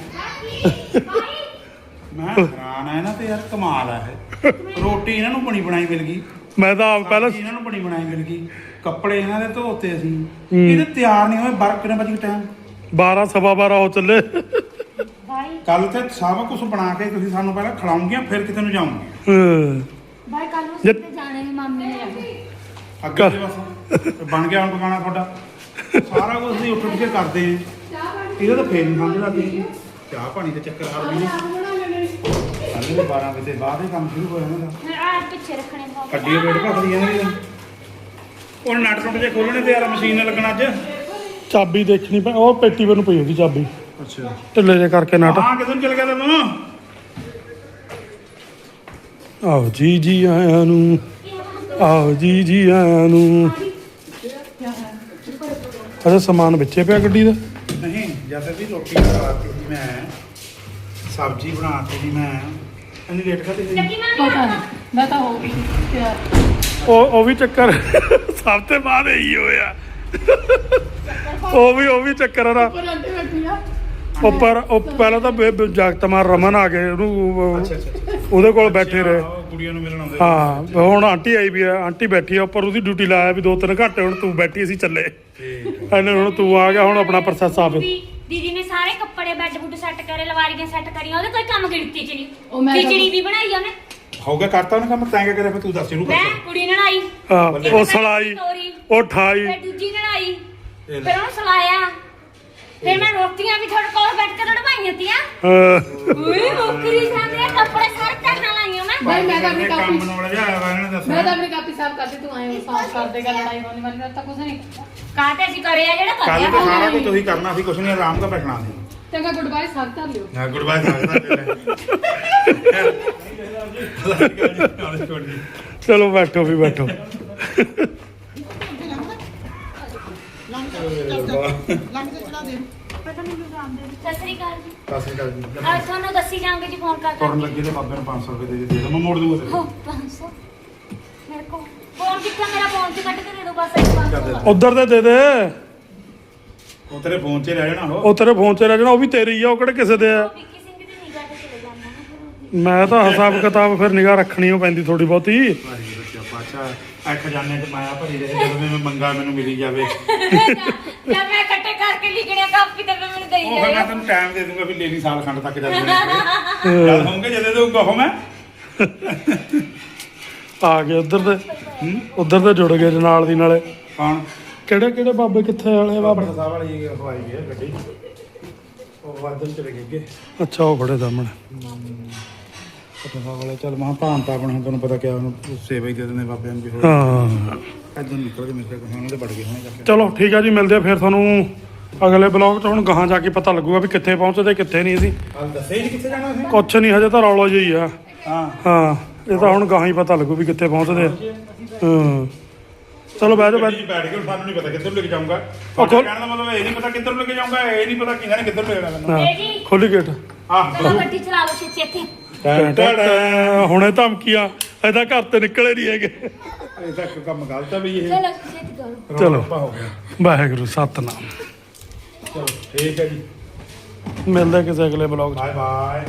ਮੈਂ ਹੈਰਾਨ ਆ ਇਹਨਾਂ ਤੇ ਯਾਰ ਕਮਾਲ ਆ ਇਹ। ਰੋਟੀ ਇਹਨਾਂ ਨੂੰ ਬਣੀ ਬਣਾਈ ਮਿਲ ਗਈ। ਮੈਂ ਤਾਂ ਆਪ ਪਹਿਲਾਂ ਇਹਨਾਂ ਨੂੰ ਬਣੀ ਬਣਾਈ ਮਿਲ ਗਈ। ਕੱਪੜੇ ਇਹਨਾਂ ਦੇ ਧੋਤੇ ਅਸੀਂ। ਇਹਦੇ ਤਿਆਰ ਨਹੀਂ ਹੋਏ ਬਰਕ ਕਿੰਨੇ ਵਜੇ ਟਾਈਮ 12 ਸਵਾ 12 ਹੋ ਚੱਲੇ। ਭਾਈ ਕੱਲ ਤੇ ਸਭ ਕੁਝ ਬਣਾ ਕੇ ਤੁਸੀਂ ਸਾਨੂੰ ਪਹਿਲਾਂ ਖਿਲਾਉਂਗੀਆਂ ਫਿਰ ਕਿਤੇ ਨੂੰ ਜਾਉਂਗੇ ਹਾਂ। ਭਾਈ ਕੱਲ ਨੂੰ ਸਿੱਧੇ ਜਾਣੇ ਨੇ ਮਾਮੀ ਨੇ ਜਾਣਾ ਅੱਗੇ ਤੇ ਬਸ ਬਣ ਗਿਆ ਹੁਣ ਪਕਾਣਾ ਤੁਹਾਡਾ। ਸਾਰਾ ਕੁਝ ਅਸੀਂ ਉੱਠ ਉੱਠ ਕੇ ਕਰਦੇ ਆਂ ਇਹਦਾ ਤਾਂ ਫੇਰ ਨਹੀਂ ਸਮਝ ਲੱਗਦੀ। ਚਾਹ ਪਾਣੀ ਤੇ ਚੱਕਰ ਹਰ ਵੀ ਦੇ 12 ਵਜੇ ਦੇ ਬਾਅਦ ਹੀ ਕੰਮ ਸ਼ੁਰੂ ਹੋ ਫਿਰ ਆ ਪਿੱਛੇ ਰੱਖਣੇ ਬਹੁਤ ਕੱਡੀ ਵੇਟ ਭਖਦੀ ਜਾਂਦੀ ਆ ਉਹ ਨਟ ਨੁੱਟ ਜੇ ਖੋਲਣੇ ਤੇ ਯਾਰ ਮਸ਼ੀਨ ਲੱਗਣਾ ਅੱਜ। ਚਾਬੀ ਦੇਖਣੀ ਪੈ ਉਹ ਪੇਟੀ ਵੱਲ ਨੂੰ ਪਈ ਉਹਦੀ ਚਾਬੀ। ਅੱਛਾ। ਢਿੱਲੇ ਜੇ ਕਰਕੇ ਨਟ। ਹਾਂ ਕਿਦੋਂ ਚਲ ਗਿਆ ਤੈਨੂੰ? ਆਓ ਜੀ ਜੀ ਆਇਆਂ ਨੂੰ ਆਓ ਜੀ ਜੀ ਆਇਆਂ ਨੂੰ। ਅਰੇ ਸਮਾਨ ਵਿੱਚੇ ਪਿਆ ਗੱਡੀ ਦਾ? ਨਹੀਂ ਜਦ ਵੀ ਰੋਟੀ ਬਣਾਤੀ ਸੀ ਮੈਂ ਸਬਜ਼ੀ ਬਣਾਤੀ ਸੀ ਮੈਂ ਇੰਨੀ ਲੇਟ ਖਾਦੀ ਸੀ। ਪਤਾ ਨਹੀਂ ਮੈਂ ਤਾਂ ਹੋ ਗਈ ਉਹ ਉਹ ਵੀ ਚੱਕਰ ਸਭ ਤੋਂ ਬਾਅਦ ਇਹੀ ਹੋਇਆ। ਉਹ ਵੀ ਉਹ ਵੀ ਚੱਕਰ ਉਹਦਾ ਪਰ ਉਹ ਪਰ ਉਹ ਪਹਿਲਾਂ ਤਾਂ ਬੇ- ਬੇ- ਜਗਤਮਾਨ ਰਮਨ ਆ ਗਏ ਉਹਨੂੰ ਅੱਛਾ, ਅੱਛਾ, ਅੱਛਾ। ਉਹਦੇ ਕੋਲ ਬੈਠੇ ਰਹੇ। ਹਾਂ, ਉਹ ਕੁੜੀਆਂ ਨੂੰ ਮਿਲਣ ਆਉਂਦੇ। ਹਾਂ ਹੁਣ ਆਂਟੀ ਆਈ ਵੀ ਆ ਆਂਟੀ ਬੈਠੀ ਆ ਉੱਪਰ ਉਹਦੀ ਡਿਊਟੀ ਲਾਇਆ ਵੀ ਦੋ ਤਿੰਨ ਘੰਟੇ ਹੁਣ ਤੂੰ ਬੈਠੀ ਅਸੀਂ ਚੱਲੇ। ਠੀਕ ਇਹਨੇ ਹੁਣ ਤੂੰ ਆ ਗਿਆ ਹੁਣ ਆਪਣਾ ਪ੍ਰੋਸੈਸ ਆ ਫਿਰ ਦੀਦੀ- ਦੀਦੀ ਨੇ ਸਾਰੇ ਕੱਪੜੇ ਬੈੱਡ ਬੁੱਡ ਸੈੱਟ ਕਰੇ ਲਵਾਰੀਆਂ ਸੈੱਟ ਕਰੀਆਂ ਉਹਦੇ ਕੋਈ ਕੰਮ ਗਿਣਤੀ ਚ ਉਹ ਮੈਂ ਨਹੀਂ ਤਾਂ- ਖਿਚੜੀ ਵੀ ਬਣਾਈ ਉਹਨੇ। ਹੋ ਗਿਆ ਕਰਤਾ ਉਹਨੇ ਕੰਮ? ਤੈਂ ਕਿਆ ਕਰਿਆ ਫਿਰ ਤੂੰ ਦੱਸ ਸ਼ੁਰੂ ਮੈਂ ਕਰ ਕੁੜੀ ਨਣਾਈ। ਹਾਂ, ਉਹ ਸਲਾਈ ਉਹ ਫਿਰ ਠਾਈ ਦੂਜੀ ਨਣਾਈ। ਇਹ ਲੈ। ਫਿਰ ਉਹਨੂੰ ਸਲਾਇਆ। ਫਿਰ ਮੈਂ ਰੋਟੀਆਂ ਵੀ ਤੁਹਾਡੇ ਕੋਲ ਬੈਠ ਕੇ ਤੜਵਾਈਆਂ ਤੀਆਂ। ਓਏ ਮੁੱਕਰੀ ਜਾਂਦੇ ਕੱਪੜੇ ਸਾਰੇ ਧਰਨਾ ਲਾਈਆਂ ਮੈਂ। ਭਾਈ ਮੈਂ ਤਾਂ ਆਪਣੀ ਕੰਮ ਕਾਪੀ ਨੋੜ ਜਾ ਇਹਨਾਂ ਦਾ ਮੈਂ ਤਾਂ ਆਪਣੀ ਕਾਪੀ ਸਾਫ਼ ਕਰਦੀ ਤੂੰ ਆਏ ਸਾਫ਼ ਕਰ ਦੇਗਾ ਲੜਾਈ ਹੋਣੀ ਵਾਲੀ ਤਾਂ ਕੁਝ ਨਹੀਂ। ਕਾਹਤੇ ਅਸੀਂ ਕਰਿਆ ਜਿਹੜਾ ਕਰਿਆ ਤਾਂ ਸਾਰਾ ਕੁਝ ਤੁਸੀਂ ਕਰਨਾ ਸੀ ਕੁਝ ਨਹੀਂ ਆਰਾਮ ਦਾ ਬੈਠਣਾ ਸੀ। ਚੰਗਾ ਗੁੱਡ ਬਾਏ ਸਾਫ਼ ਕਰ ਲਿਓ। ਹਾਂ ਗੁੱਡ ਬਾਏ ਚਲੋ ਬੈਠੋ ਵੀ ਬੈਠੋ। ਲੰਘ ਜਾ ਚੱਲ ਚੱਲ ਲੰਘ ਜਾ ਚੜਾ ਦੇ ਸਤਿ ਸ੍ਰੀ ਅਕਾਲ ਜੀ। ਕਾਸੇ ਕਰ ਜੀ ਅੱਜ ਤੁਹਾਨੂੰ ਦੱਸੀ ਜਾਵਾਂਗੇ ਜੀ ਫੋਨ ਕਰ ਤੁਰਨ ਕਰਕੇ ਲੱਗੇ ਤੇ ਬਾਬੇ ਨੂੰ 500 ਰੁਪਏ ਦੇ ਦੇ ਦੇ ਦੋ ਮੈਂ ਮੋੜ ਦੂੰਗਾ ਹੋ ਤੇਰੇ 500 ਮੇਰੇ ਕੋਲ ਫੋਨ ਕਿੱਥੇ ਮੇਰਾ ਫੋਨ ਚ ਕੱਢ ਕੇ ਦੇ ਦਿਓ ਬਸ ਇੱਕ 500 ਦਾ। ਉਧਰ ਦੇ ਦੇ ਦੇ। ਉਹ ਤੇਰੇ ਫੋਨ 'ਚ ਹੀ ਰਹਿ ਜਾਣਾ ਉਹ। ਉਹ ਤੇਰੇ ਫੋਨ 'ਚ ਰਹਿ ਜਾਣਾ ਉਹ ਵੀ ਤੇਰੀ ਆ ਉਹ ਕਿਹੜੇ ਕਿਸੇ ਦੇ ਆ? ਉਹ ਵਿੱਕੀ ਸਿੰਘ ਦੀ ਨਿਗਾਹ ਤੇ ਚਲੇ ਜਾਂਦਾ ਨਾ ਫਿਰ ਉਹ। ਮੈਂ ਤਾਂ ਹਿਸਾਬ ਕਿਤਾਬ ਫਿਰ ਨਿਗਾਹ ਰੱਖਣੀ ਓ ਪੈਂਦੀ ਥੋੜੀ ਬਹੁਤੀ। ਭਾਈ ਬੱਚਾ ਪਾਚਾ ਐ ਖਜ਼ਾਨੇ 'ਚ ਮਾਇਆ ਭਰੀ ਰਹੇ ਜਦੋਂ ਵੀ ਮੈਂ ਮੰਗਾ ਮੈਨੂੰ ਮਿਲੀ ਜਾਵੇ। ਜਾਂ ਮੈਂ ਇਕੱਠੇ ਕਰਕੇ ਲਿਖਣਿਆ ਕਾਪੀ ਤੇ ਫਿਰ ਮੈਨੂੰ ਦੇਈ ਉਹ ਫਿਰ ਮੈਂ ਜਾਇਓ ਤੈਨੂੰ ਟਾਈਮ ਦੇ ਦੂੰਗਾ ਵੀ ਲੈਣੀ ਸਾਲ ਖੰਡ ਤੱਕ ਜਦ ਮੈਂ ਜਦ ਹੋਊਂਗੇ ਜਦੇ ਦਊਂਗਾ ਉਹ ਮੈਂ। ਆ ਗਏ ਉਧਰ ਦੇ। ਉਧਰ ਦੇ ਜੁੜ ਗਏ ਨਾਲ ਦੀ ਨਾਲੇ। ਕੌਣ? ਕਿਹੜੇ ਕਿਹੜੇ ਬਾਬੇ ਕਿੱਥੇ ਵਾਲੇ ਬਾਬੇ? ਬਾਬਾ ਸਾਹਿਬ ਵਾਲੀ ਗੱਡੀ। ਉਹ ਵਾਦਲ ਚਲੇ ਗਏ ਅੱਛਾ ਉਹ ਬੜੇ ਸਾਹਮਣੇ। ਵਾਲੇ ਚੱਲ ਮਾਂ ਭਾਂ ਤਾਂ ਆਪਣਾ ਹੁਣ ਤੁਹਾਨੂੰ ਪਤਾ ਕਿਆ ਉਹਨੂੰ ਸੇਵਾ ਹੀ ਦੇ ਦਿੰਦੇ ਬਾਬਿਆਂ ਨੂੰ ਵੀ ਹੋਰ। ਹਾਂ। ਇਦਾਂ ਨਿਕਲ ਕੇ ਮੇਰੇ ਕੋਲ ਉਹਨਾਂ ਦੇ ਵੜ ਗਏ ਹੋਣੇ ਜਾ ਕੇ। ਚਲੋ ਠੀਕ ਆ ਜੀ ਮਿਲਦੇ ਆ ਫਿਰ ਤੁਹਾਨੂੰ ਅਗਲੇ ਬਲੌਗ 'ਚ ਹੁਣ ਗਾਹਾਂ ਜਾ ਕੇ ਪਤਾ ਲੱਗੂਗਾ ਵੀ ਕਿੱਥੇ ਪਹੁੰਚਦੇ ਕਿੱਥੇ ਨਹੀਂ ਅਸੀਂ। ਹਾਲ ਦੱਸੇ ਹੀ ਨਹੀਂ ਕਿੱਥੇ ਜਾਣਾ ਸੀ ਕੁਛ ਨਹੀਂ ਹਜੇ ਤਾਂ ਰੌਲਾ ਜਿਹਾ ਹੀ ਆ। ਹਾਂ। ਹਾਂ ਇਹ ਤਾਂ ਹੁਣ ਗਾਹਾਂ ਹੀ ਪਤਾ ਲੱਗੂ ਵੀ ਕਿੱਥੇ ਪਹੁੰਚਦੇ ਆ। ਹਾਂ। ਚਲੋ ਬਹਿ ਜਾਓ ਬਹਿ ਬੈਠ ਕੇ ਸਾਨੂੰ ਨਹੀਂ ਪਤਾ ਕਿੱਧਰ ਲੈ ਕੇ ਜਾਊਂਗਾ। ਉਹ ਕਹਿਣ ਦਾ ਮਤਲਬ ਇਹ ਨਹੀਂ ਪਤਾ ਕਿੱਧਰ ਲੈ ਕੇ ਜਾਊਂਗਾ ਇਹ ਨਹੀਂ ਪਤਾ ਕਿਹਨਾਂ ਨੇ ਕਿੱਧਰ ਲੈ ਜਾਣਾ। ਮੈਨੂੰ ਹਾਂ ਇਹ ਜੀ ਖੋਲੀ ਗੇਟ। ਆਹ ਗੱਡੀ ਚਲਾ ਲਓ ਛੇਤੀ ਇੱਥੇ ਟੈਂ ਟੈਂ ਟੈਂ। ਹੁਣੇ ਧਮਕੀਆਂ ਇਹਦਾ ਘਰ ਤੇ ਨਿਕਲੇ ਨਹੀਂ ਹੈਗੇ। ਇਹ ਤਾਂ ਕੰਮ ਗਲਤ ਆ ਵੀ ਇਹ ਚਲੋ ਛੇਤੀ ਕਰੋ। ਚਲੋ। ਵਾਹਿਗੁਰੂ ਸਤਨਾਮ। ਚਲੋ ਠੀਕ ਹੈ ਜੀ। ਮਿਲਦੇ ਕਿਸੇ ਅਗਲੇ ਬਲੌਗ 'ਚ। Bye bye